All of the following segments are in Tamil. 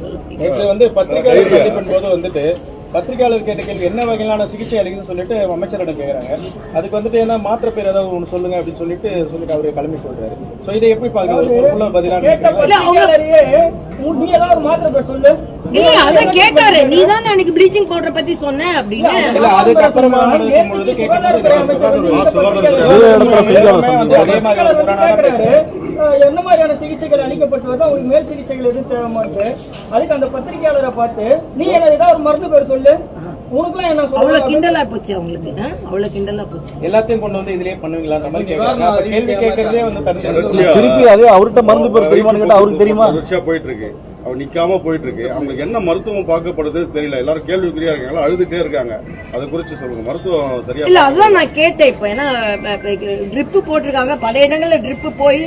சொல்ல நேற்று வந்து பத்திரிகையாளர் சந்திப்பின் போது வந்துட்டு பத்திரிகையாளர் கேட்ட கேள்வி என்ன வகையிலான சிகிச்சை அளிக்குதுன்னு சொல்லிட்டு அமைச்சரிடம் கேக்குறாங்க. அதுக்கு வந்துட்டு என்ன மாற்ற பேர் ஏதாவது ஒன்று சொல்லுங்க அப்படின்னு சொல்லிட்டு சொல்லிட்டு அவரு கிளம்பி சொல்றாரு சோ இதை எப்படி பாக்குறது ஒரு மாத்திரை பேர் சொல்லு. இல்ல அத கேட்டாரு. நீ தானே அன்னைக்கு ப்ளீச்சிங் பவுடர் பத்தி சொன்ன அப்படின்னு. இல்ல அதுக்கப்புறமா என்ன மாதிரியான சிகிச்சைகள் அளிக்கப்பட்டு வருது அவங்களுக்கு மேல் சிகிச்சைகள் எதுவும் தேவைமானது அதுக்கு அந்த பத்திரிகையாளரை பார்த்து நீ என்ன ஏதாவது ஒரு மருந்து பேர் சொல்லு. உனக்குலாம் என்ன அவ்வளவு கிண்டலா போச்சு அவங்களுக்கு? அவ்வளவு கிண்டலா போச்சு. எல்லாத்தையும் கொண்டு வந்து இதுலயே பண்ணுவீங்களா? அந்த மாதிரி கேக்குறாங்க அப்ப கேள்வி கேட்கறதே வந்து திருப்பி அது அவர்கிட்ட மருந்து பேர் தெரியுமான்னு கேட்டா அவருக்கு தெரியுமா? தொடர்ச்சியா போயிட்டு இருக்கு. அவர் நிக்காம போயிட்டு இருக்கு. அவங்களுக்கு என்ன மருத்துவம் பார்க்கப்படுது தெரியல. எல்லாரும் கேள்விக்குறியா இருக்காங்க அழுதுட்டே இருக்காங்க. அதை குறிச்சு சொல்லுங்க. மருத்துவம் சரியா இல்ல அதுதான் நான் கேட்டேன் இப்ப. ஏன்னா ட்ரிப் போட்டிருக்காங்க. பல இடங்கள்ல ட்ரிப் போய்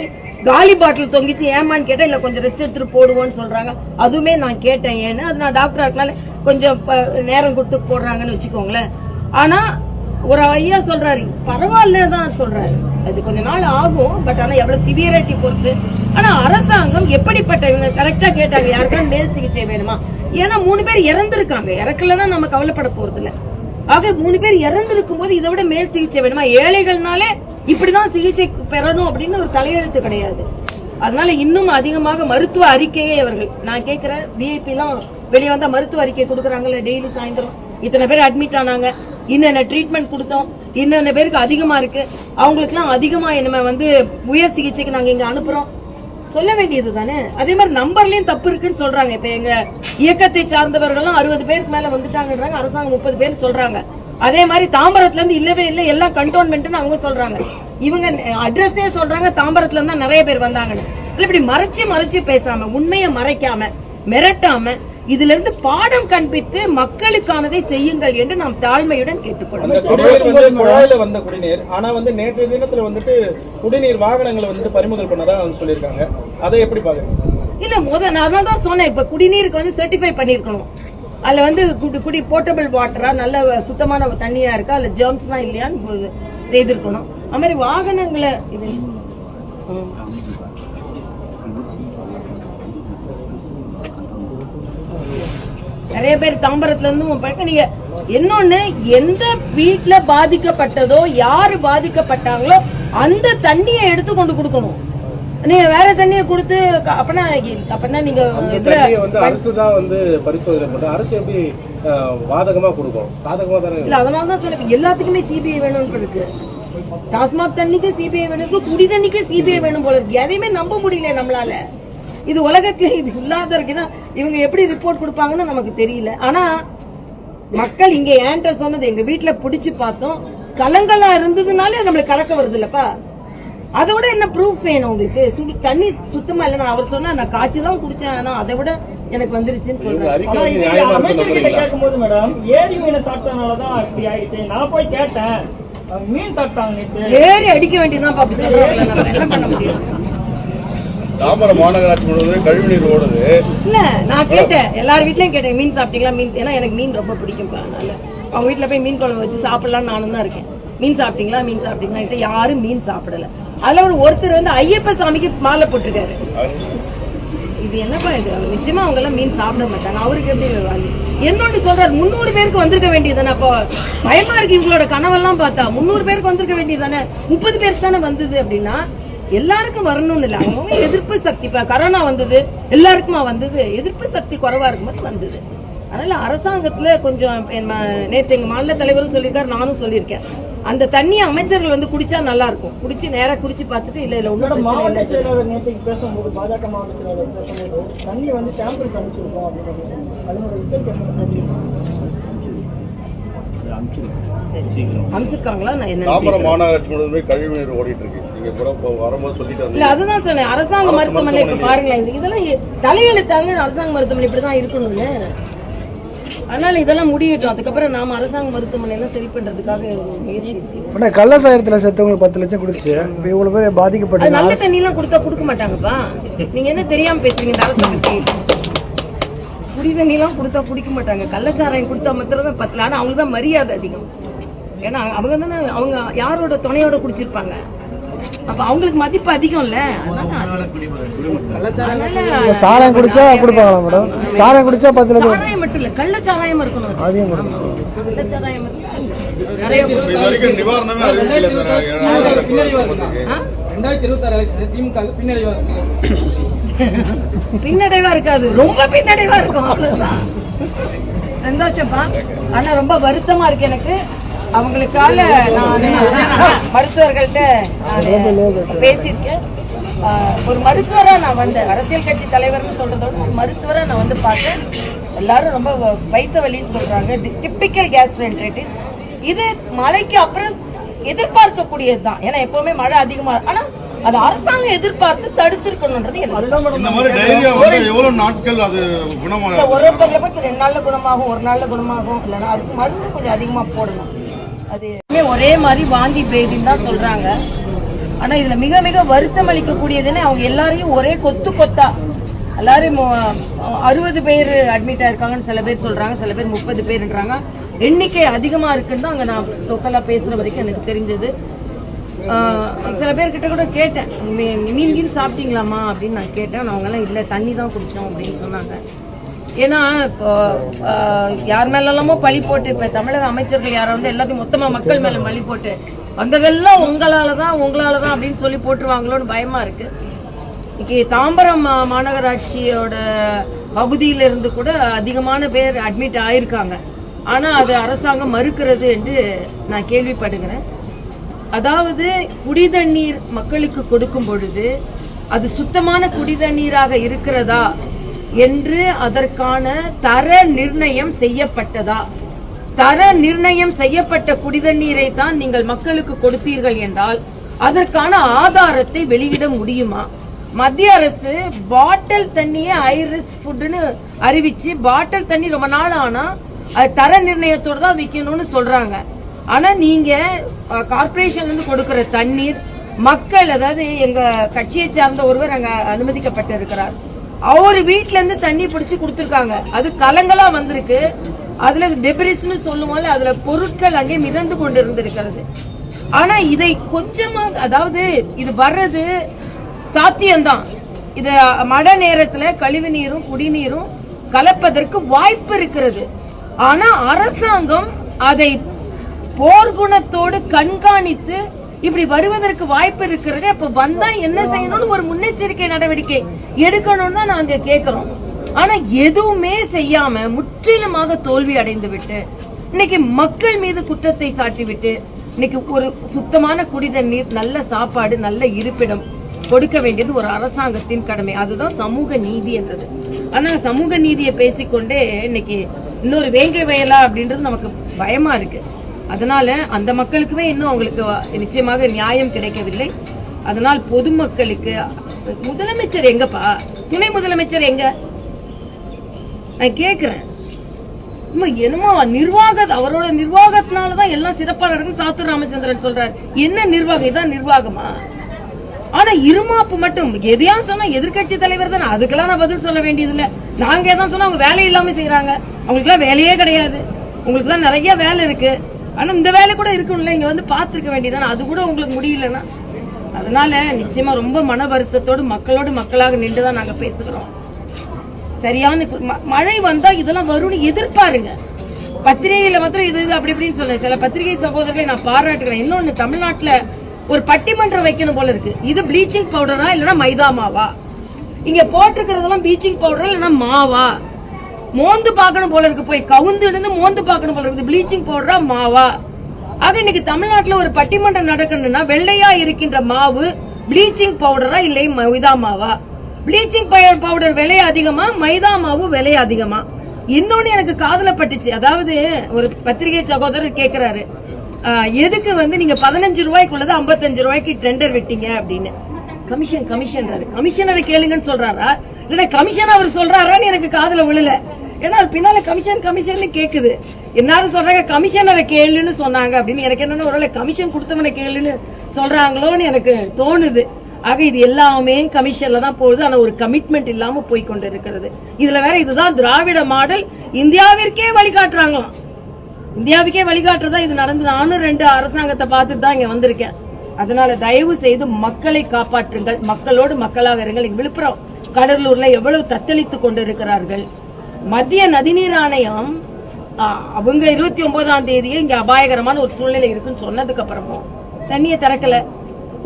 காலி பாட்டில் தொங்கிச்சு ஏமான்னு கேட்டேன் இல்ல கொஞ்சம் ரெஸ்ட் எடுத்துட்டு போடுவோம்னு சொல்றாங்க. அதுவுமே நான் கேட்டேன். ஏன்னு அது நான் டாக்டர் இருக்கனால கொஞ்சம் நேரம் கொடுத்து போடுறாங்கன்னு வச்சுக்கோங்களேன். ஆனா ஒரு ஐயா சொல்றாரு பரவாயில்ல தான் சொல்றாரு. அது கொஞ்ச நாள் ஆகும் பட் ஆனா எவ்வளவு சிவியரிட்டி பொறுத்து. ஆனா அரசாங்கம் எப்படிப்பட்ட இவங்க கரெக்டா கேட்டாங்க யாருக்கான மேல் சிகிச்சை வேணுமா? ஏன்னா மூணு பேர் இறந்துருக்காங்க. இறக்கலன்னா நம்ம கவலைப்பட போறது இல்ல ஆக மூணு பேர் இறந்திருக்கும் போது இதை விட மேல் சிகிச்சை வேணுமா? ஏழைகள்னாலே இப்படிதான் சிகிச்சை பெறணும் அப்படின்னு ஒரு தலையெழுத்து கிடையாது. அதனால இன்னும் அதிகமாக மருத்துவ அறிக்கையே அவர்கள் நான் கேட்கிறேன் விஐபி எல்லாம் வெளியே வந்தா மருத்துவ அறிக்கை கொடுக்குறாங்கல்ல டெய்லி சாயந்தரம். இத்தனை பேர் அட்மிட் ஆனாங்க. இன்னென்ன ட்ரீட்மெண்ட் கொடுத்தோம். இன்னென்ன பேருக்கு அதிகமா இருக்கு. அவங்களுக்கு எல்லாம் அதிகமா என்ன வந்து உயர் சிகிச்சைக்கு நாங்க இங்க அனுப்புறோம். சொல்ல வேண்டியது தானே? அதே மாதிரி நம்பர்லயும் தப்பு இருக்குன்னு சொல்றாங்க. இப்ப எங்க இயக்கத்தை சார்ந்தவர்களும் அறுபது பேருக்கு மேல வந்துட்டாங்கன்றாங்க. அரசாங்கம் முப்பது பேர் சொல்றாங்க. அதே மாதிரி தாம்பரத்துல இருந்து இல்லவே இல்லை எல்லாம் கண்டோன்மெண்ட்னு அவங்க சொல்றாங்க. இவங்க அட்ரஸே சொல்றாங்க தாம்பரத்துல இருந்து தான் நிறைய பேர் வந்தாங்கன்னு. இல்ல இப்படி மறைச்சு மறைச்சு பேசாம உண்மையை மறைக்காம மிரட்டாம இதுல இருந்து பாடம் கற்பித்து மக்களுக்கானதை செய்யுங்கள் என்று நாம் தாழ்மையுடன் கேட்டுக்கொள்வோம். குடிநீர் வந்து குழாயில வந்த குடிநீர் ஆனா வந்து நேற்றைய தினத்துல வந்துட்டு குடிநீர் வாகனங்களை வந்துட்டு பறிமுதல் பண்ணதா வந்து சொல்லியிருக்காங்க. அதை எப்படி பாக்குறீங்க? இல்ல முத நான் அதனால தான் சொன்னேன் இப்ப குடிநீருக்கு வந்து சர்டிஃபை பண்ணிருக்கணும் அதுல வந்து குடி குடி போர்ட்டபிள் வாட்டரா நல்ல சுத்தமான தண்ணியா இருக்கா இல்ல ஜெர்ம்ஸ்லாம் இல்லையான்னு செய்திருக்கணும். அது மாதிரி வாகனங்களை இது. நிறைய பேர் தாம்பரத்துல இருந்தும் பழக்க நீங்க இன்னொன்னு எந்த வீட்ல பாதிக்கப்பட்டதோ யாரு பாதிக்கப்பட்டாங்களோ அந்த தண்ணியை எடுத்து கொண்டு கொடுக்கணும். நீங்க வேற தண்ணியை கொடுத்து அப்பனா அப்பனா நீங்க வந்து அரசு தான் வந்து பரிசோதனை பண்ணும் அரசு எப்படி வாதகமா கொடுக்கும்? சாதகமா தானே இல்ல அதனால தான் சொல்றேன். எல்லாத்துக்குமே சிபிஐ வேணும்னு இருக்கு. டாஸ்மாக் தண்ணிக்கு சிபிஐ வேணும். குடி தண்ணிக்கு சிபிஐ வேணும் போல இருக்கு. எதையுமே நம்ப முடியல நம்மளால. இது உலகத்துல இது இல்லாத இருக்குன்னா இவங்க எப்படி ரிப்போர்ட் கொடுப்பாங்கன்னு நமக்கு தெரியல. ஆனா மக்கள் இங்க ஏன்ட்ட சொன்னது எங்க வீட்டுல புடிச்சு பார்த்தோம். கலங்கலா இருந்ததுனாலே நம்மளுக்கு கலக்க வருது இல்லப்பா. அதை விட என்ன ப்ரூஃப் வேணும் உங்களுக்கு? சுடு தண்ணி சுத்தமா இல்ல நான் அவர் சொன்னா நான் காய்ச்சி தான் குடிச்சேன். ஆனா அதை விட எனக்கு வந்துருச்சுன்னு சொல்றேன் அமைச்சர்கிட்ட கேட்கும்போது மேடம் ஏரி மீனை சாப்பிட்டதுனாலதான் இப்படி ஆயிடுச்சு. நான் போய் கேட்டேன். மீன் சாப்பிட்டாங்க ஏறி அடிக்க வேண்டியதுதான் அப்படி சொல்றாங்கல்ல நம்ம என்ன பண்ண முடியும்? தாம்பரம் மாநகராட்சி முழுவதும் கழிவுநீர் ஓடுது. இல்ல நான் கேட்டேன். எல்லார் வீட்லயும் கேட்டேன் மீன் சாப்பிட்டீங்களா? மீன் ஏன்னா எனக்கு மீன் ரொம்ப பிடிக்கும் அதனால. அவங்க வீட்ல போய் மீன் குழம்பு வச்சு சாப்பிடலாம் நானும் தான் இருக்கேன். மீன் சாப்பிட்டீங்களா மீன் சாப்பிட்டீங்களா யாரும் மீன் சாப்பிடல. அதுல ஒரு ஒருத்தர் வந்து ஐயப்ப சாமிக்கு மாலை போட்டிருக்காரு. இது என்னப்பா இது நிச்சயமா அவங்க எல்லாம் மீன் சாப்பிட மாட்டாங்க. அவருக்கு எப்படி வாங்கி சொல்றாரு முந்நூறு பேருக்கு வந்திருக்க வேண்டியதானே அப்போ பயமா இருக்கு இவங்களோட கனவெல்லாம் பார்த்தா. முந்நூறு பேருக்கு வந்திருக்க வேண்டியதானே முப்பது பேருக்கு தானே வந்தது அப்படின்னா எல்லாருக்கும் வரணும்னு இல்ல. அவங்க எதிர்ப்பு சக்தி இப்ப கரோனா வந்தது எல்லாருக்குமா வந்தது? எதிர்ப்பு சக்தி குறைவா இருக்கும்போது வந்தது. அதனால அரசாங்கத்துல கொஞ்சம் நேற்று நேத்து எங்க மாநில தலைவரும் சொல்லியிருக்காரு நானும் சொல்லியிருக்கேன். அந்த தண்ணியை அமைச்சர்கள் வந்து குடிச்சா நல்லா இருக்கும். குடிச்சு நேரா குடிச்சு பார்த்துட்டு இல்ல இல்ல பிரச்சனை மாவட்ட செயலாளர் நேற்றுக்கு பேசும்போது பாஜக மாவட்ட செயலாளர் பேசும்போது தண்ணி வந்து சாம்பிள் அனுப்பிச்சிருக்கோம் அப்படின்னு அதனோட அரசாங்க அரசு மருத்துவமனை. பாருங்களேன். இது- இதெல்லாம் தலையெழுத்தாங்க அரசாங்க மருத்துவமனை இப்படிதான் இருக்கணும்னு. அதனால இதெல்லாம் முடியட்டும். அதுக்கப்புறம் நாம அரசாங்க மருத்துவமனை எல்லாம் சரி பண்றதுக்காக. ஆனா கள்ளசாயத்துல செத்தவங்களுக்கு பத்து லட்சம் இப்ப இவ்வளவு பேர் பாதிக்கப்பட்ட நல்ல தண்ணி எல்லாம் கொடுத்தா கொடுக்க மாட்டாங்கப்பா. நீங்க என்ன தெரியாம பேசுறீங்க இந்த அரசை பத்தி? குடி தண்ணி எல்லாம் கொடுத்தா குடிக்க மாட்டாங்க. கள்ளச்சாராயம் கொடுத்தா மாத்திரம் தான் பத்தல. ஆனா அவங்களுக்கு தான் மரியாதை அதிகம். ஏன்னா அவங்க தானே அவங்க யாரோட துணையோட குடிச்சிருப்பாங்க? அப்ப அவங்களுக்கு மதிப்பு அதனால அதனால சாராயம் குடிச்சா கொடுப்பாங்களா மேடம்? சாராயம் குடிச்சா பத்து லட்சம். சாராயம் மட்டும் இல்ல கள்ளச்சாராயம் இருக்கணும் அது. அதையும் அறிவிக்கல இந்த பின்னடைவா இருக்காது. ரொம்ப பின்னடைவா இருக்கும் அவ்வளவுதான். சந்தோஷப்பா ஆனா ரொம்ப வருத்தமா இருக்கு எனக்கு. அவங்களுக்காக நான் மருத்துவர்கள்ட்ட நான் பேசியிருக்கேன். ஒரு மருத்துவரா நான் வந்தேன் அரசியல் கட்சி தலைவர்னு சொல்றதோட ஒரு மருத்துவரா நான் வந்து பார்த்தேன். எல்லாரும் ரொம்ப வ- வயித்த வலின்னு சொல்றாங்க. டிப்பிக்கல் கேஸ்ட்ரென்ட்ரைட்டிஸ் இது மழைக்கு அப்புறம் எதிர்பார்க்கக்கூடியதுதான். ஏன்னா எப்பவுமே மழை அதிகமா ஆனா அது அரசாங்கம் எதிர்பார்த்து தடுத்திருக்கணும்ன்றது வந்து ஒரு பத்தி ரெண்டு நாள்ல குணமாகும் ஒரு நாள்ல குணமாகும் இல்லைன்னா அதுக்கு மருந்து கொஞ்சம் அதிகமா போடணும். அது ஒரே மாதிரி வாந்தி பேதின்னு தான் சொல்றாங்க. ஆனா இதுல மிக மிக வருத்தம் அளிக்கக்கூடியதுன்னு அவங்க எல்லாரையும் ஒரே கொத்து கொத்தா. எல்லாரும் அறுபது பேர் அட்மிட் ஆயிருக்காங்கன்னு சில பேர் சொல்றாங்க சில பேர் முப்பது பேர்ன்றாங்க. எண்ணிக்கை அதிகமா இருக்குன்னு தான் அங்க நான் லோக்கலா பேசுற வரைக்கும் எனக்கு தெரிஞ்சது. ஆஹ் சில பேர்கிட்ட கூட கேட்டேன். மீன் கீன் சாப்பிட்டீங்களாமா அப்படின்னு நான் கேட்டேன். அவங்க எல்லாம் இல்ல தண்ணி தான் குடிச்சோம் அப்படின்னு சொன்னாங்க. ஏன்னா இப்போ யார் யார் மேலெல்லாமோ பழி போட்டு இப்ப தமிழக அமைச்சர்கள் யாரோ வந்து எல்லாத்தையும் மொத்தமா மக்கள் மேல பழி போட்டு வந்ததெல்லாம் உங்களாலதான் தான் தான் அப்படின்னு சொல்லி போட்டுருவாங்களோன்னு பயமா இருக்கு. இன்னைக்கு தாம்பரம் மா- மாநகராட்சியோட பகுதியில இருந்து கூட அதிகமான பேர் அட்மிட் ஆயிருக்காங்க. ஆனா அது அரசாங்கம் மறுக்கிறது என்று நான் கேள்விப்படுகிறேன். அதாவது குடிதண்ணீர் மக்களுக்கு கொடுக்கும் பொழுது அது சுத்தமான குடிதண்ணீராக இருக்கிறதா? என்று அதற்கான தர நிர்ணயம் செய்யப்பட்டதா? தர நிர்ணயம் செய்யப்பட்ட குடிதண்ணீரை தான் நீங்கள் மக்களுக்கு கொடுத்தீர்கள் என்றால் அதற்கான ஆதாரத்தை வெளியிட முடியுமா? மத்திய அரசு பாட்டில் தண்ணியை ஐரிஸ் ஃபுட்னு அறிவிச்சு பாட்டில் தண்ணி ரொம்ப நாள் ஆனா அது தர நிர்ணயத்தோடு தான் விற்கணும்னு சொல்றாங்க. ஆனா நீங்க கார்பரேஷன்ல இருந்து கொடுக்கிற தண்ணீர் மக்கள் அதாவது எங்க கட்சியை சார்ந்த ஒருவர் அங்க அனுமதிக்கப்பட்டு இருக்கிறார் அவர் வீட்ல இருந்து தண்ணி பிடிச்சு கொடுத்துருக்காங்க. அது கலங்களா வந்திருக்கு. அதுல டெபிரிஸ்னு சொல்லுவோம்ல அதுல பொருட்கள் அங்கே மிதந்து கொண்டு இருந்திருக்கிறது ஆனா இதை கொஞ்சமா அதாவது இது வர்றது சாத்தியம்தான். இது மழை நேரத்துல கழிவு நீரும் குடிநீரும் கலப்பதற்கு வாய்ப்பு இருக்கிறது. ஆனா அரசாங்கம் அதை போர்க்குணத்தோடு கண்காணித்து இப்படி வருவதற்கு வாய்ப்பு இருக்கிறது. அப்ப வந்தா என்ன செய்யணும்னு ஒரு முன்னெச்சரிக்கை நடவடிக்கை எடுக்கணும்னு தான் நாங்க கேட்கிறோம். ஆனா எதுவுமே செய்யாம முற்றிலுமாக தோல்வி அடைந்து விட்டு இன்னைக்கு மக்கள் மீது குற்றத்தை சாட்டி விட்டு இன்னைக்கு ஒரு சுத்தமான குடிதண்ணீர் நல்ல சாப்பாடு நல்ல இருப்பிடம் கொடுக்க வேண்டியது ஒரு அரசாங்கத்தின் கடமை. அதுதான் சமூக நீதி என்றது. ஆனா சமூக நீதியை பேசிக்கொண்டே இன்னைக்கு இன்னொரு வேங்கை வயலா அப்படின்றது நமக்கு பயமா இருக்கு. அதனால அந்த மக்களுக்குமே இன்னும் அவங்களுக்கு நிச்சயமாக நியாயம் கிடைக்கவில்லை. அதனால் பொதுமக்களுக்கு முதலமைச்சர் எங்கப்பா துணை முதலமைச்சர் எங்க? நான் கேக்குறேன். என்னமோ நிர்வாக அவரோட நிர்வாகத்தினாலதான் எல்லாம் சிறப்பா நடக்கும் சாத்தூர் ராமச்சந்திரன் சொல்றாரு. என்ன நிர்வாகம்? இதான் நிர்வாகமா? ஆனா இருமாப்பு மட்டும் எதையா சொன்னா எதிர்க்கட்சி தலைவர் தானே அதுக்கெல்லாம் நான் பதில் சொல்ல வேண்டியது இல்ல நாங்க எதாவது சொன்னா அவங்க வேலை இல்லாம செய்யறாங்க அவங்களுக்கு எல்லாம் வேலையே கிடையாது. உங்களுக்கு தான் நிறைய வேலை இருக்கு. ஆனா இந்த வேலை கூட இருக்கும்ல இங்க வந்து பாத்துருக்க வேண்டியதானே அது கூட உங்களுக்கு முடியலன்னா. அதனால நிச்சயமா ரொம்ப மன வருத்தத்தோடு மக்களோடு மக்களாக நின்றுதான் நாங்க பேசுகிறோம். சரியான ம- மழை வந்தா இதெல்லாம் வரும்னு எதிர்பாருங்க. பத்திரிகையில மாத்திரம் இது இது அப்படி இப்படின்னு சொல்ல சில பத்திரிகை சகோதரர்களை நான் பாராட்டுகிறேன். இன்னொன்னு தமிழ்நாட்டுல ஒரு பட்டிமன்றம் வைக்கணும் போல இருக்கு. இது ப்ளீச்சிங் பவுடரா இல்லைன்னா மைதா மாவா இங்க போட்டிருக்கிறதெல்லாம் ப்ளீச்சிங் பவுடரா இல்லைன்னா மாவா? மோந்து பாக்கணும் போல இருக்கு. போய் கவுந்து இருந்து மோந்து பாக்கணும் போல இருக்கு. ப்ளீச்சிங் பவுடரா மாவா. ஆக இன்னைக்கு தமிழ்நாட்டுல ஒரு பட்டிமன்றம் நடக்கணும்னா வெள்ளையா இருக்கின்ற மாவு ப்ளீச்சிங் பவுடரா இல்லை மைதா மாவா? ப்ளீச்சிங் பவுடர் விலை அதிகமா மைதா மாவு விலை அதிகமா? இன்னொன்னு எனக்கு காதல பட்டுச்சு. அதாவது ஒரு பத்திரிகை சகோதரர் கேக்குறாரு. ஆஹ், எதுக்கு வந்து நீங்க பதினஞ்சு ரூபாய்க்குள்ளது 55 ரூபாய்க்கு டெண்டர் விட்டீங்க அப்படின்னு. கமிஷன் கமிஷன் கமிஷனரை கேளுங்கன்னு சொல்றாரா? இல்ல கமிஷன் அவர் சொல்றாரான்னு எனக்கு காதல விழுல. ஏன்னா அது பின்னால கமிஷன் கமிஷன் கேக்குது. எல்லாரும் சொல்றாங்க கமிஷனரை கேளுன்னு சொன்னாங்க அப்படின்னு. எனக்கு என்னன்னா ஒருவேளை கமிஷன் கொடுத்தவனை கேளுன்னு சொல்றாங்களோன்னு எனக்கு தோணுது. ஆக இது எல்லாமே கமிஷன்ல தான் போகுது. ஆனா ஒரு கமிட்மெண்ட் இல்லாம போய் கொண்டு இருக்கிறது இதுல வேற இதுதான் திராவிட மாடல். இந்தியாவிற்கே வழிகாட்டுறாங்களாம். இந்தியாவுக்கே வழிகாட்டுறதா இது நடந்தது. நானும் ரெண்டு அரசாங்கத்தை பார்த்துட்டு தான் இங்க வந்திருக்கேன். அதனால தயவு செய்து மக்களை காப்பாற்றுங்கள். மக்களோடு மக்களாக இருங்கள். விழுப்புரம் கடலூர்ல எவ்வளவு தத்தளித்துக் கொண்டிருக்கிறார்கள். மத்திய நதிநீர் ஆணையம் அவங்க இருபத்தி ஒன்பதாம் தேதியில் இங்க அபாயகரமான ஒரு சூழ்நிலை இருக்குன்னு சொன்னதுக்கு அப்புறமும் தண்ணியை திறக்கல.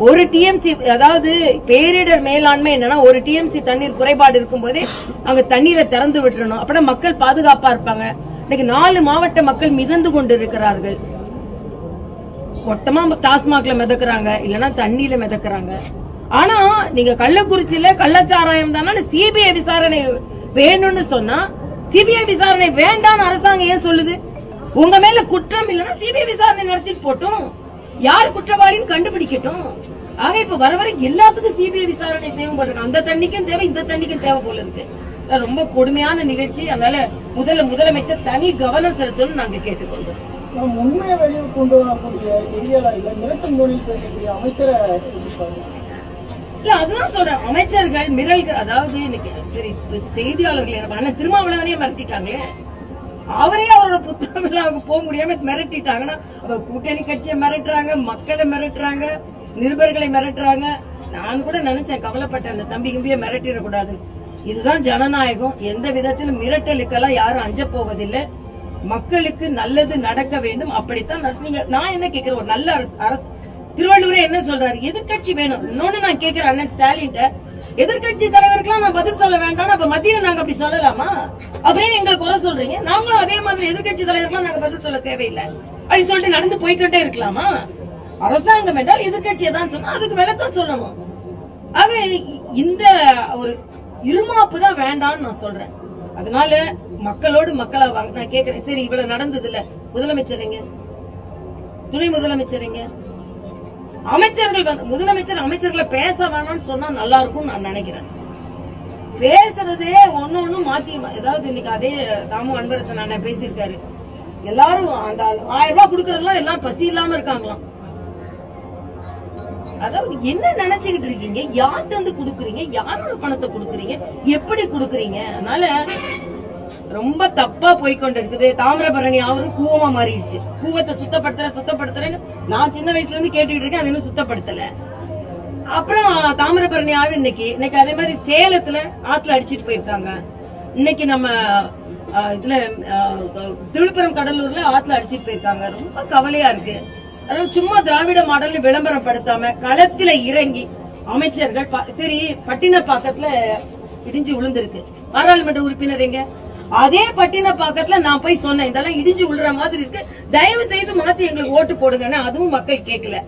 ஒரு டிஎம்சி அதாவது பேரிடர் மேலாண்மை என்னன்னா ஒரு டிஎம்சி தண்ணீர் குறைபாடு இருக்கும்போதே அங்க தண்ணீரை திறந்து விட்டுறணும். அப்பதான் மக்கள் பாதுகாப்பா இருப்பாங்க. இன்னைக்கு நாலு மாவட்ட மக்கள் மிதந்து கொண்டு இருக்கிறார்கள் மொத்தமா டாஸ்மாக்ல மிதக்குறாங்க. இல்லைன்னா தண்ணியில மிதக்குறாங்க. ஆனா நீங்க கள்ளக்குறிச்சியில கள்ளச்சாராயம் தானே சிபிஐ விசாரணை வேணும்னு சொன்னா சிபிஐ விசாரணை வேண்டாம் அரசாங்கம் ஏன் சொல்லுது? உங்க மேல குற்றம் இல்லைன்னா சிபிஐ விசாரணை நடத்திட்டு போட்டோம். யார் குற்றவாளின்னு கண்டுபிடிக்கட்டும். ஆக இப்ப வர வர எல்லாத்துக்கும் சிபிஐ விசாரணை தேவைப்படுறாங்க அந்த தண்ணிக்கும் தேவை இந்த தண்ணிக்கும் தேவை போல இருக்கு. ரொம்ப கொடுமையான நிகழ்ச்சி. அதனால முதல்ல முதலமைச்சர் தனி கவனம் செலுத்தணும் நாங்க கேட்டுக்கொண்டோம் நாம் உண்மையை வெளியே கொண்டு வரக்கூடிய செய்தியாளர்கள் மிரட்டும் பேசக்கூடிய அமைச்சரை இல்ல அதுதான் சொல்றேன். அமைச்சர்கள் மிரல்கள் அதாவது இன்னைக்கு சரி செய்தியாளர்கள் என்ன திருமாவளவனே மிரட்டிட்டாங்களே. அவரே அவரோட புத்தகம் விழாவுக்கு போக முடியாம மிரட்டிட்டாங்கன்னா கூட்டணி கட்சியை மிரட்டுறாங்க மக்களை மிரட்டுறாங்க நிருபர்களை மிரட்டுறாங்க. நான் கூட நினைச்சேன் கவலைப்பட்டேன் அந்த தம்பி கிம்பிய மிரட்டிடக்கூடாது இதுதான் ஜனநாயகம். எந்த விதத்திலும் மிரட்டலுக்கெல்லாம் யாரும் அஞ்ச போவதில்லை. மக்களுக்கு நல்லது நடக்க வேண்டும். அப்படித்தான் நீங்க நான் என்ன கேக்குறேன் ஒரு நல்ல அரசு அரசு திருவள்ளூரே என்ன சொல்றாரு? எதிர்க்கட்சி வேணும். இன்னொன்னு நான் கேக்குறேன் அண்ணன் ஸ்டாலின் எதிர்கட்சி தலைவருக்கெல்லாம் நான் பதில் சொல்ல வேண்டாம் அப்ப மத்திய நாங்க அப்படி சொல்லலாமா? அப்படியே எங்களை குறை சொல்றீங்க. நாங்களும் அதே மாதிரி எதிர்க்கட்சி தலைவருக்கெல்லாம் நாங்க பதில் சொல்ல தேவையில்லை. அப்படி சொல்லிட்டு நடந்து போய்க்கிட்டே இருக்கலாமா? அரசாங்கம் என்றால் எதிர்கட்சியை தான் சொன்னா அதுக்கு விளக்கம் சொல்லணும். ஆக இந்த ஒரு இருமாப்பு தான் வேண்டாம்னு நான் சொல்றேன். அதனால மக்களோடு மக்களா நான் கேக்குறேன். சரி இவ்வளவு நடந்தது இல்ல முதலமைச்சருங்க துணை முதலமைச்சருங்க அமைச்சர்கள் வந்து- முதலமைச்சர் அமைச்சர்களை பேச வேணாம்னு சொன்னா நல்லா இருக்கும்னு நான் நினைக்கிறேன். பேசுறதே ஒண்ணு ஒண்ணு மாத்தி ஏதாவது இன்னைக்கு அதே தாமு அன்பரசன் அண்ணன் பேசியிருக்காரு. எல்லாரும் அந்த ஆயிரம் ரூபாய் குடுக்கறதெல்லாம் எல்லாம் பசி இல்லாம இருக்காங்களாம். அதாவது என்ன நினைச்சுக்கிட்டு இருக்கீங்க? யார்கிட்ட வந்து குடுக்குறீங்க? யாரோட பணத்தை குடுக்குறீங்க? எப்படி குடுக்குறீங்க? அதனால ரொம்ப தப்பா போய்கொண்டு இருக்குது தாமிரபரணி அவரும் கூவமா மாறிடுச்சு. கூவத்தை சுத்தப்படுத்துற சுத்தப்படுத்துறேன்னு நான் சின்ன வயசுல இருந்து கேட்டுக்கிட்டு இருக்கேன் அது இன்னும் சுத்தப்படுத்தல. அப்புறம் தாமிரபரணி ஆள் இன்னைக்கு. இன்னைக்கு அதே மாதிரி சேலத்துல ஆத்துல அடிச்சிட்டு போயிருக்காங்க. இன்னைக்கு நம்ம இதுல விழுப்புரம் கடலூர்ல ஆத்துல அடிச்சிட்டு போயிருக்காங்க. ரொம்ப கவலையா இருக்கு. அதாவது சும்மா திராவிட மாடல்னு விளம்பரம் படுத்தாம களத்துல இறங்கி அமைச்சர்கள் ப- சரி பட்டினப்பாக்கத்துல இடிஞ்சு விழுந்திருக்கு. பாராளுமன்ற உறுப்பினர் எங்க? அதே பட்டின பக்கத்துல நான் போய் சொன்னேன். இதெல்லாம் இடிஞ்சு விழுற மாதிரி இருக்கு. தயவு செய்து மாத்தி எங்களுக்கு ஓட்டு போடுங்கன்னு அதுவும் மக்கள் கேட்கல.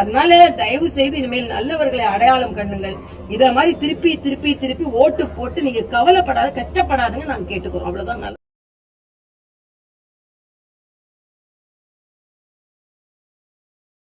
அதனால தயவு செய்து இனிமேல் நல்லவர்களை அடையாளம் கண்ணுங்கள் இத மாதிரி திருப்பி திருப்பி திருப்பி ஓட்டு போட்டு நீங்க கவலைப்படாத கஷ்டப்படாதுங்க நான் கேட்டுக்கிறோம். அவ்வளவுதான் நல்லது.